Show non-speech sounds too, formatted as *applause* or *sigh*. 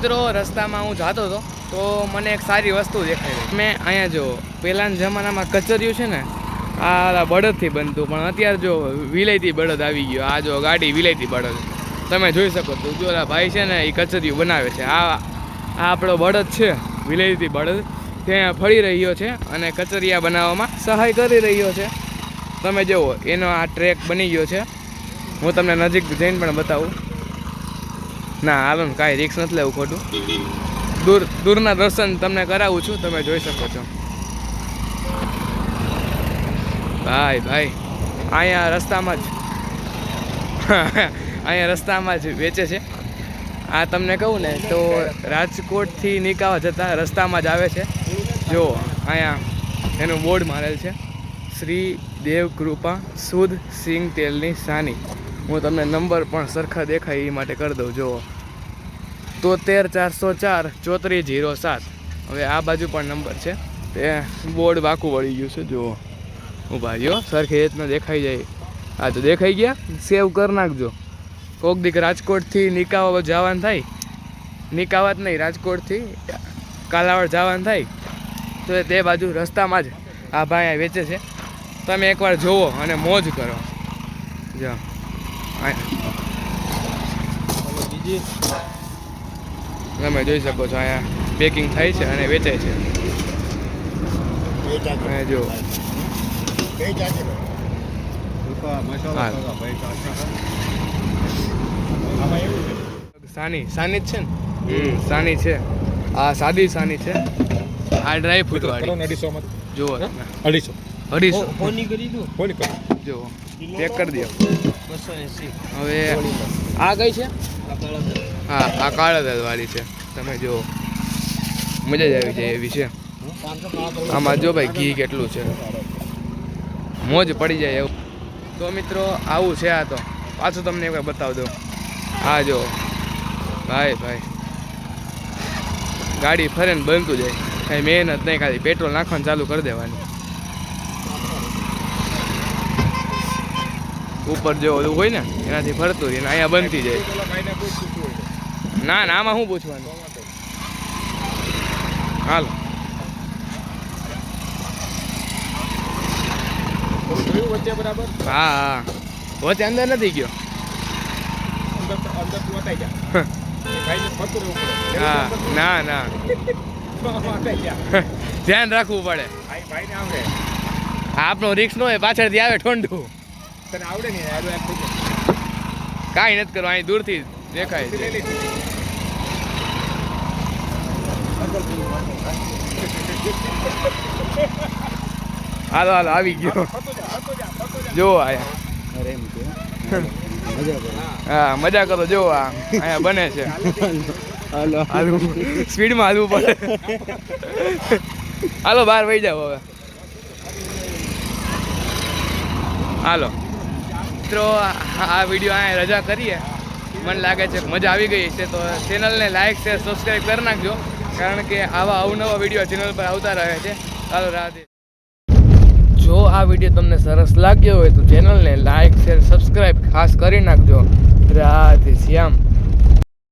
મિત્રો, રસ્તામાં હું જતો હતો, તો મને એક સારી વસ્તુ દેખાઈ મેં અહીંયા જો પહેલાના જમાનામાં કચરિયું છે ને, આ બળદથી બનતું, પણ અત્યારે જો વિલાયતી બળદ આવી ગયો. આ જો ગાડી વિલાયતી બળદ. તમે જોઈ શકો છો, જો ભાઈ છે ને, એ કચરિયું બનાવે છે. આ આ આપણો બળદ છે, વિલાયતી બળદ. ત્યાં ફળી રહ્યો છે અને કચરિયા બનાવવામાં સહાય કરી રહ્યો છે. તમે જુઓ, એનો આ ટ્રેક બની ગયો છે. હું તમને નજીક જઈને પણ બતાવું. ના, હાલો ને, કાંઈ રિક્સ નથી લેવું ખોટું. દૂર, દૂરના દર્શન તમને કરાવું છું, તમે જોઈ શકો છો. ભાઈ ભાઈ, અહીંયા રસ્તામાં જ *laughs* અહીંયા રસ્તામાં જ વેચે છે. આ તમને કહું ને, તો રાજકોટથી નિકાવા જતા રસ્તામાં જ આવે છે. જો, અહીંયા એનું બોર્ડ મારેલ છે. શ્રી દેવ કૃપા શુદ્ધ સિંગ તેલની સાની. હું તમને નંબર પણ સરખા દેખાય એ માટે કરી દઉં, જુઓ. તોતેર ચારસો ચાર ચોત્રીસ જીરો સાત. હવે આ બાજુ પણ નંબર છે. તે બોર્ડ બાકું વળી ગયું છે, જુઓ. ઊભા રહ્યો, સરખી રીતના દેખાઈ જાય. આ તો દેખાઈ ગયા. સેવ કરી નાખજો. કોક દીક રાજકોટથી નિકાવા જવાનું થાય. નિકાવા જ નહીં, રાજકોટથી કાલાવડ જવાનું થાય. તો તે બાજુ રસ્તામાં જ આ ભાઈ વેચે છે. તમે એકવાર જોવો અને મોજ કરો. જો બીજી તમે જોઈ શકો છો અહીંયા પેકિંગ થાય છે અને વેચાય છે. જો સાની સાની જ છે ને? સાની છે. આ સાદી સાની છે. આ ડ્રાય ફ્રૂટ વાળી. અઢીસો જુઓ અઢીસો. અઢીસો. ફોની કરી કરો જુઓ. પેક કરી દો. હવે આ કઈ છે. હા આ કાળા દલવાળી વાળી છે. તમે જો મજા જ આવી જાય એવી છે. આમાં જો ભાઈ ઘી કેટલું છે. મોજ પડી જાય એવું. તો મિત્રો આવું છે આ તો. પાછું તમને એક બતાવી દઉં. આ જો. ભાઈ ભાઈ. ગાડી ફરે ને બનતું જાય. કાંઈ મહેનત નહીં ખાલી પેટ્રોલ નાખવાનું ચાલુ કરી દેવાનું. ઉપર જે ઓલું હોય ને એનાથી ફરતું રહે ને અહીંયા બનતી જાય. ના ના આમાં શું પૂછવાનું? હાલો. વચ્ચે બરાબર હા. હા વચ્ચે અંદર નથી ગયો. હા ના ના. ધ્યાન રાખવું પડે. આપણો રિક્ષ ન પાછળથી આવે ઠંડુ. તને આવડે ને યાર એક. કાંઈ નથી કરવા અહીં દૂરથી દેખાય છે. હાલો હાલો આવી ગયો. જો આયા અરે એમ કે. હા મજા કરો જો આ અહીંયા બને છે. હાલવું સ્પીડમાં હાલવું પડે. હાલો બહાર વહી જાઓ હવે. હાલો. મિત્રો, આ વીડિયો અહીંયા રજા કરીએ. મને લાગે છે મજા આવી ગઈ છે, તો ચેનલને લાઈક શેર સબસ્ક્રાઈબ કરી નાખજો, કારણ કે આવા અવનવા વીડિયો ચેનલ પર આવતા રહે છે. ચાલો, રાધે. જો આ વીડિયો તમને સરસ લાગ્યો હોય તો ચેનલને લાઈક શેર સબસ્ક્રાઈબ ખાસ કરી નાખજો. રાધે, શ્યામ.